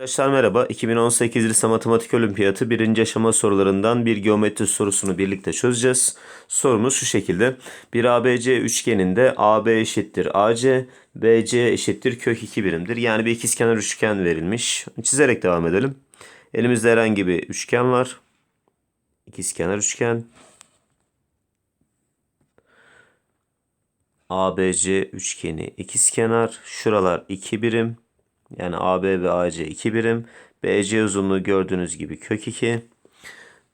Arkadaşlar merhaba. 2018 Lise Matematik Olimpiyatı birinci aşama sorularından bir geometri sorusunu birlikte çözeceğiz. Sorumuz şu şekilde. Bir ABC üçgeninde AB eşittir AC, BC eşittir kök 2 birimdir. Yani bir ikizkenar üçgen verilmiş. Çizerek devam edelim. Elimizde herhangi bir üçgen var. İkizkenar üçgen. ABC üçgeni ikizkenar. Şuralar 2 birim. Yani AB ve AC 2 birim. BC uzunluğu gördüğünüz gibi kök 2.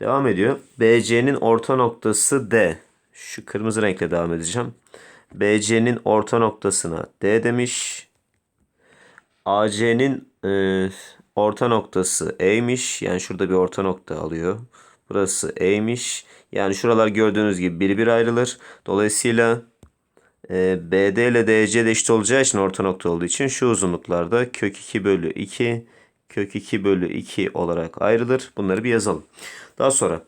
Devam ediyor. BC'nin orta noktası D. Şu kırmızı renkle devam edeceğim. BC'nin orta noktasına D demiş. AC'nin e, orta noktası E'ymiş. Yani şurada bir orta nokta alıyor. Burası E'ymiş. Yani şuralar gördüğünüz gibi bir bir ayrılır. Dolayısıyla e, BD ile DC de eşit olacağı için orta nokta olduğu için şu uzunluklarda kök 2 bölü 2 kök 2 bölü 2 olarak ayrılır. Bunları bir yazalım. Daha sonra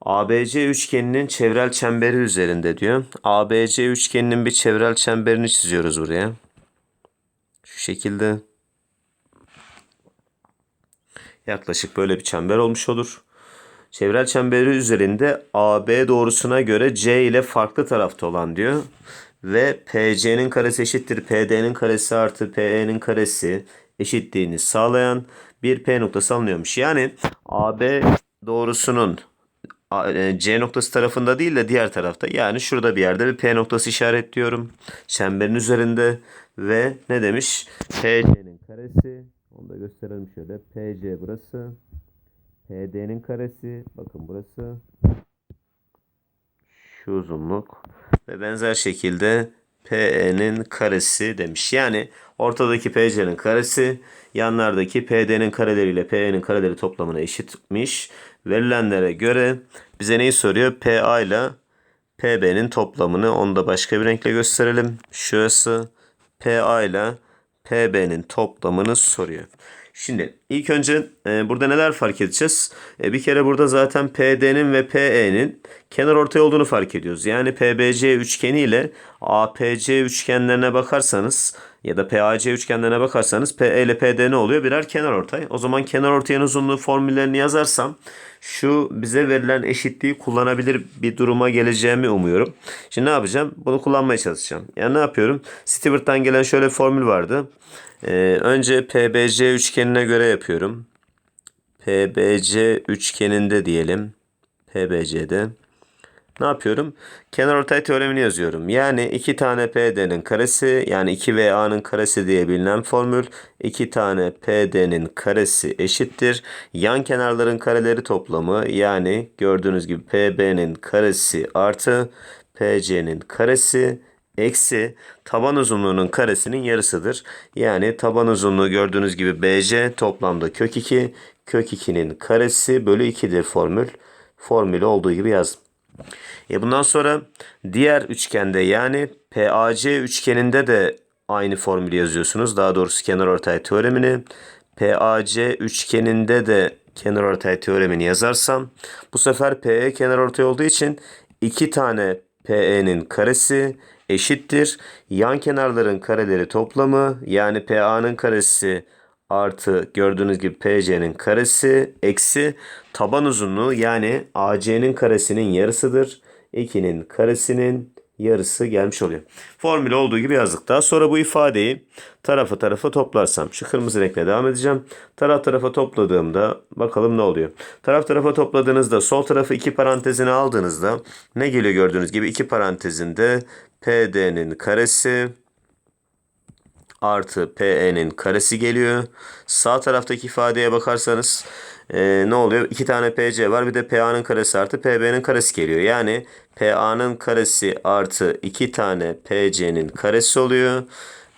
ABC üçgeninin çevrel çemberi üzerinde diyor. ABC üçgeninin bir çevrel çemberini çiziyoruz buraya. Şu şekilde. Yaklaşık böyle bir çember olmuş olur. Çevrel çemberi üzerinde AB doğrusuna göre C ile farklı tarafta olan diyor. Ve PC'nin karesi eşittir PD'nin karesi artı PE'nin karesi eşitliğini sağlayan bir P noktası alınıyormuş. Yani AB doğrusunun e, C noktası tarafında değil de diğer tarafta. Yani şurada bir yerde bir P noktası işaretliyorum. Çemberin üzerinde ve ne demiş? PC'nin karesi. Onu da gösterelim şöyle. PC burası. PD'nin karesi. Bakın burası. Şu uzunluk. Ve benzer şekilde PE'nin karesi demiş. Yani ortadaki PC'nin karesi yanlardaki PD'nin kareleriyle PE'nin kareleri toplamına eşitmiş. Verilenlere göre bize neyi soruyor? PA ile PB'nin toplamını onu da başka bir renkle gösterelim. Şurası PA ile PB'nin toplamını soruyor. Şimdi ilk önce e, burada neler fark edeceğiz? E, bir kere burada zaten PD'nin ve PE'nin kenar ortay olduğunu fark ediyoruz. Yani PBC üçgeni ile APC üçgenlerine bakarsanız ya da PAC üçgenlerine bakarsanız PE ile PD ne oluyor? Birer kenar ortay. O zaman kenar ortayın uzunluğu formüllerini yazarsam şu bize verilen eşitliği kullanabilir bir duruma geleceğimi umuyorum. Şimdi ne yapacağım? Bunu kullanmaya çalışacağım. Yani ne yapıyorum? Stewart'tan gelen şöyle bir formül vardı. Ee, önce PBC üçgenine göre yapıyorum. PBC üçgeninde diyelim. PBC'de. Ne yapıyorum? Kenarortay teoremini yazıyorum. Yani iki tane PD'nin karesi yani 2VA'nın karesi diye bilinen formül. 2 tane PD'nin karesi eşittir. Yan kenarların kareleri toplamı yani gördüğünüz gibi PB'nin karesi artı PC'nin karesi eksi taban uzunluğunun karesinin yarısıdır. Yani taban uzunluğu gördüğünüz gibi BC toplamda kök 2. Kök 2'nin karesi bölü 2'dir formül. Formülü olduğu gibi yazdım. E bundan sonra diğer üçgende yani PAC üçgeninde de aynı formülü yazıyorsunuz. Daha doğrusu kenarortay teoremini. PAC üçgeninde de kenarortay teoremini yazarsam bu sefer PE kenarortay olduğu için iki tane PE'nin karesi eşittir. Yan kenarların kareleri toplamı yani PA'nın karesi artı gördüğünüz gibi PC'nin karesi eksi taban uzunluğu yani AC'nin karesinin yarısıdır. 2'nin karesinin yarısı gelmiş oluyor. Formül olduğu gibi yazdık. Daha sonra bu ifadeyi tarafa tarafa toplarsam şu kırmızı renkle devam edeceğim. Taraf tarafa topladığımda bakalım ne oluyor. Taraf tarafa topladığınızda sol tarafı iki parantezine aldığınızda ne geliyor gördüğünüz gibi iki parantezinde PD'nin karesi artı PE'nin karesi geliyor. Sağ taraftaki ifadeye bakarsanız e, ne oluyor? İki tane PC var bir de PA'nın karesi artı PB'nin karesi geliyor. Yani PA'nın karesi artı iki tane PC'nin karesi oluyor.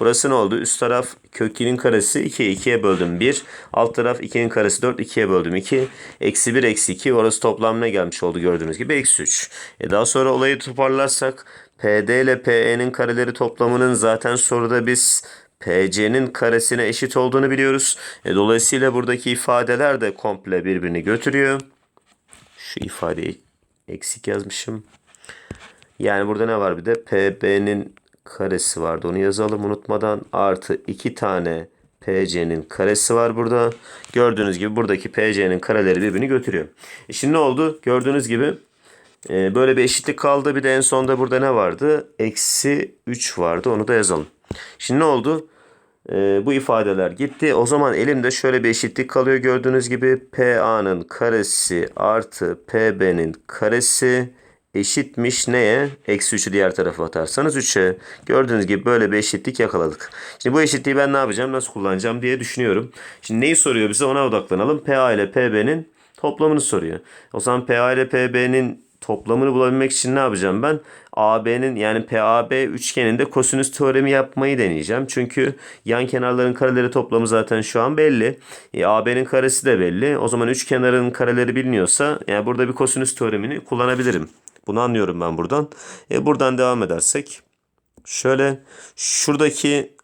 Burası ne oldu? Üst taraf kök 2'nin karesi 2. 2'ye böldüm 1. Alt taraf 2'nin karesi 4. 2'ye böldüm 2. Eksi 1 eksi 2. Orası toplam ne gelmiş oldu gördüğünüz gibi? Eksi 3. E daha sonra olayı toparlarsak PD ile PE'nin kareleri toplamının zaten soruda biz PC'nin karesine eşit olduğunu biliyoruz. E, dolayısıyla buradaki ifadeler de komple birbirini götürüyor. Şu ifadeyi eksik yazmışım. Yani burada ne var bir de PB'nin karesi vardı. Onu yazalım unutmadan. Artı 2 tane PC'nin karesi var burada. Gördüğünüz gibi buradaki PC'nin kareleri birbirini götürüyor. E şimdi ne oldu? Gördüğünüz gibi e, böyle bir eşitlik kaldı. Bir de en sonda burada ne vardı? Eksi 3 vardı. Onu da yazalım. Şimdi ne oldu? E, bu ifadeler gitti. O zaman elimde şöyle bir eşitlik kalıyor. Gördüğünüz gibi PA'nın karesi artı PB'nin karesi eşitmiş neye? Eksi 3'ü diğer tarafa atarsanız 3'e. Gördüğünüz gibi böyle bir eşitlik yakaladık. Şimdi bu eşitliği ben ne yapacağım, nasıl kullanacağım diye düşünüyorum. Şimdi neyi soruyor bize ona odaklanalım. PA ile PB'nin toplamını soruyor. O zaman PA ile PB'nin toplamını bulabilmek için ne yapacağım ben? AB'nin yani PAB üçgeninde kosinüs teoremi yapmayı deneyeceğim. Çünkü yan kenarların kareleri toplamı zaten şu an belli. E, AB'nin karesi de belli. O zaman üç kenarın kareleri biliniyorsa yani burada bir kosinüs teoremini kullanabilirim. Bunu anlıyorum ben buradan. E, buradan devam edersek şöyle şuradaki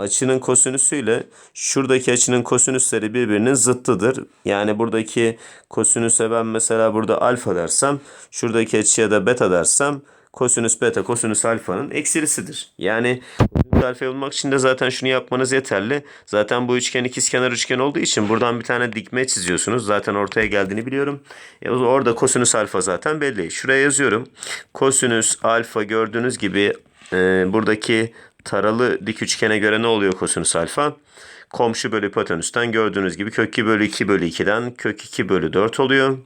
açının kosinüsü ile şuradaki açının kosinüsleri birbirinin zıttıdır. Yani buradaki kosinüse ben mesela burada alfa dersem, şuradaki açıya da beta dersem kosinüs beta kosinüs alfanın eksilisidir. Yani kosinüs alfa bulmak için de zaten şunu yapmanız yeterli. Zaten bu üçgen ikizkenar üçgen olduğu için buradan bir tane dikme çiziyorsunuz. Zaten ortaya geldiğini biliyorum. E, orada kosinüs alfa zaten belli. Şuraya yazıyorum. Kosinüs alfa gördüğünüz gibi e, buradaki taralı dik üçgene göre ne oluyor kosinüs alfa? Komşu bölü hipotenüsten gördüğünüz gibi kök 2 bölü 2 bölü 2'den kök 2 bölü 4 oluyor.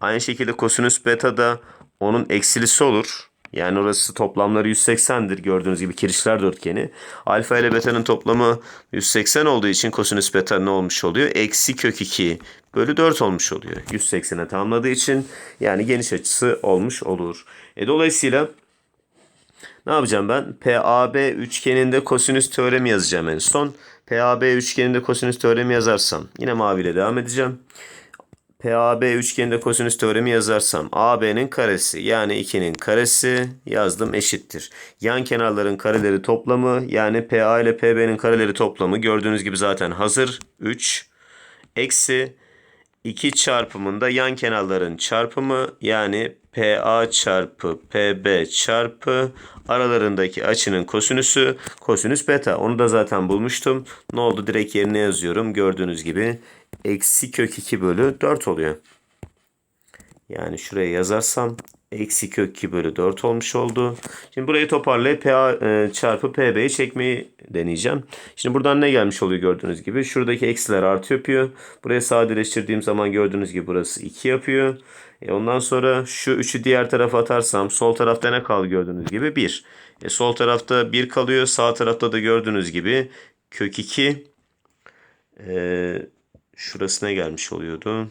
Aynı şekilde kosinüs beta da onun eksilisi olur. Yani orası toplamları 180'dir gördüğünüz gibi kirişler dörtgeni. Alfa ile beta'nın toplamı 180 olduğu için kosinüs beta ne olmuş oluyor? Eksi kök 2 bölü 4 olmuş oluyor. 180'e tamamladığı için yani geniş açısı olmuş olur. E, dolayısıyla ne yapacağım ben? PAB üçgeninde kosinüs teoremi yazacağım en son. PAB üçgeninde kosinüs teoremi yazarsam yine maviyle devam edeceğim. PAB üçgeninde kosinüs teoremi yazarsam AB'nin karesi yani 2'nin karesi yazdım eşittir. Yan kenarların kareleri toplamı yani PA ile PB'nin kareleri toplamı gördüğünüz gibi zaten hazır 3 eksi 2 çarpımında yan kenarların çarpımı yani PA çarpı PB çarpı aralarındaki açının kosinüsü kosinüs beta. Onu da zaten bulmuştum. Ne oldu? Direkt yerine yazıyorum. Gördüğünüz gibi eksi kök 2 bölü 4 oluyor. Yani şuraya yazarsam eksi kök 2 bölü 4 olmuş oldu. Şimdi burayı toparlayıp PA e, çarpı PB'yi çekmeyi deneyeceğim. Şimdi buradan ne gelmiş oluyor gördüğünüz gibi. Şuradaki eksiler artı yapıyor. Buraya sadeleştirdiğim zaman gördüğünüz gibi burası 2 yapıyor. E ondan sonra şu 3'ü diğer tarafa atarsam sol tarafta ne kaldı gördüğünüz gibi 1. E sol tarafta 1 kalıyor. Sağ tarafta da gördüğünüz gibi kök 2. E, şurasına gelmiş oluyordu.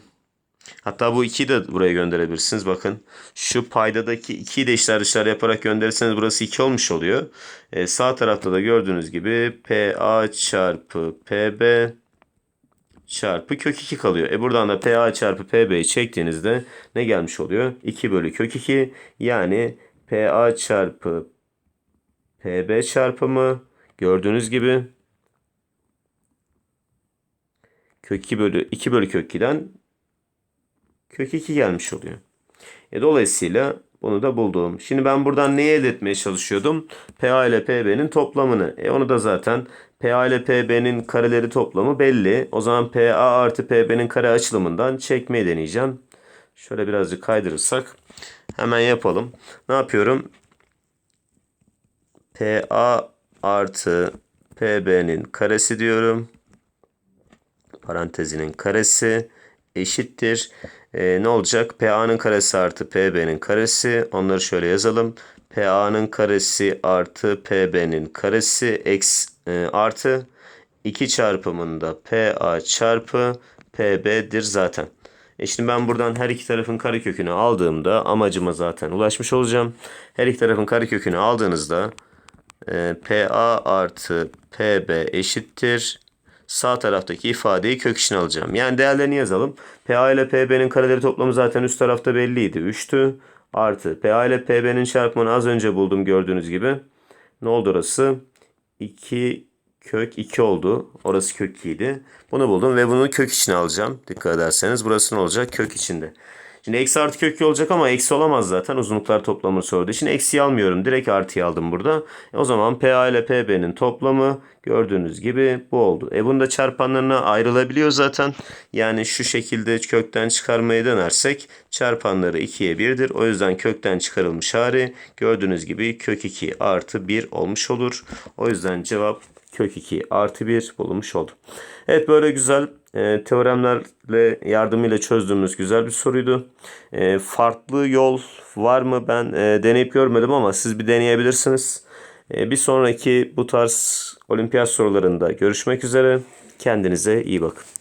Hatta bu 2'yi de buraya gönderebilirsiniz. Bakın şu paydadaki 2'yi de işler dışlar yaparak gönderirseniz burası 2 olmuş oluyor. E, sağ tarafta da gördüğünüz gibi PA çarpı PB çarpı kök 2 kalıyor. E buradan da PA çarpı PB'yi çektiğinizde ne gelmiş oluyor? 2 bölü kök 2 yani PA çarpı PB çarpımı gördüğünüz gibi kök 2 bölü 2 bölü kök 2'den kök 2 gelmiş oluyor. E dolayısıyla bunu da buldum. Şimdi ben buradan neyi elde etmeye çalışıyordum? PA ile PB'nin toplamını. E onu da zaten PA ile PB'nin kareleri toplamı belli. O zaman PA artı PB'nin kare açılımından çekmeyi deneyeceğim. Şöyle birazcık kaydırırsak hemen yapalım. Ne yapıyorum? PA artı PB'nin karesi diyorum. Parantezinin karesi eşittir. Ee, ne olacak? PA'nın karesi artı PB'nin karesi. Onları şöyle yazalım. PA'nın karesi artı PB'nin karesi eksi e, artı 2 çarpımında PA çarpı PB'dir zaten. E şimdi ben buradan her iki tarafın karekökünü aldığımda amacıma zaten ulaşmış olacağım. Her iki tarafın karekökünü aldığınızda e, PA artı PB eşittir. Sağ taraftaki ifadeyi kök içine alacağım. Yani değerlerini yazalım. PA ile PB'nin kareleri toplamı zaten üst tarafta belliydi. 3'tü. Artı PA ile PB'nin çarpımını az önce buldum gördüğünüz gibi. Ne oldu orası? 2 kök 2 oldu. Orası kök 2 idi. Bunu buldum ve bunu kök içine alacağım. Dikkat ederseniz burası ne olacak? Kök içinde. Şimdi eksi artı kök 2 olacak ama eksi olamaz zaten. Uzunluklar toplamını sorduğu için eksiyi almıyorum. Direkt artıyı aldım burada. E o zaman PA ile PB'nin toplamı Gördüğünüz gibi bu oldu. E bunda çarpanlarına ayrılabiliyor zaten. Yani şu şekilde kökten çıkarmaya dönersek çarpanları 2'ye 1'dir. O yüzden kökten çıkarılmış hali gördüğünüz gibi kök 2 artı 1 olmuş olur. O yüzden cevap kök 2 artı 1 bulunmuş oldu. Evet böyle güzel e, teoremlerle yardımıyla çözdüğümüz güzel bir soruydu. E, farklı yol var mı ben e, deneyip görmedim ama siz bir deneyebilirsiniz. E, bir sonraki bu tarz olimpiyat sorularında görüşmek üzere. Kendinize iyi bakın.